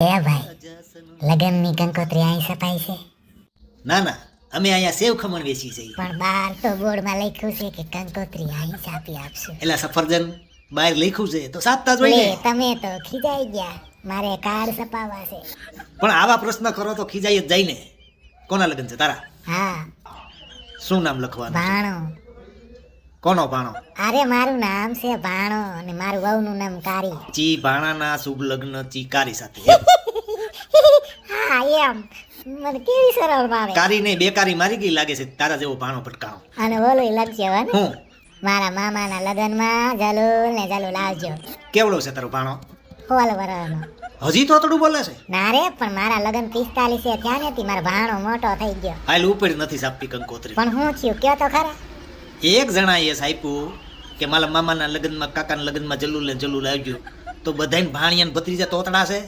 એ ભાઈ લગનની કંકોત્રી અહીં સપાઈ છે. ના ના અમે અહીંયા સેવ ખમણ વેચી છે. પણ બહાર તો બોર્ડમાં લખ્યું છે કે કંકોત્રી અહીં છાપી આપશું. એટલે સફરજન બહાર લખ્યું છે તો સાતતા જ હોય ને તમે તો ખીજાઈ ગયા. મારે છે. પણ આવા પ્રશ્ન કરો તો ખીજાઈ જ જાય ને. કોના લગ્ન છે? તારા? હા. શું નામ લખવાનું ભાણો. કોનો ભાણો? અરે મારું નામ છે ભાણો અને મારું વહુનું નામ કારી. ચી ભાણાના શુભ લગ્ન ચી કારી સાથે હા એમ. મને કેવી સરળ ભાવે. કારી નહીં બેકારી મારી ગઈ લાગે છે? તારા જેવો ભાણો ભટકાણો. અને બોલો એ ને. હું? મારા મામાના લગ્નમાં જલુલ ને જલુલ આવજો કેવડો છે તારો ભાણો? હોલ વરાનો હજી તો થોડું બોલે છે? ના રે પણ મારા લગન 45 છે ત્યાં નથી. મારો ભાણો મોટો થઈ ગયો. હાલ ઉપર નથી સાપતી કંકોત્રી. પણ હું થયું કયો તો ખરા? એક જણાએ આપ્યું કે મારા મામાના લગ્નમાં, કાકાના લગ્નમાં ને જલ્લુલ આવ્યું. તો બધાને ભાણિયાને ભત્રીજા તોતડા છે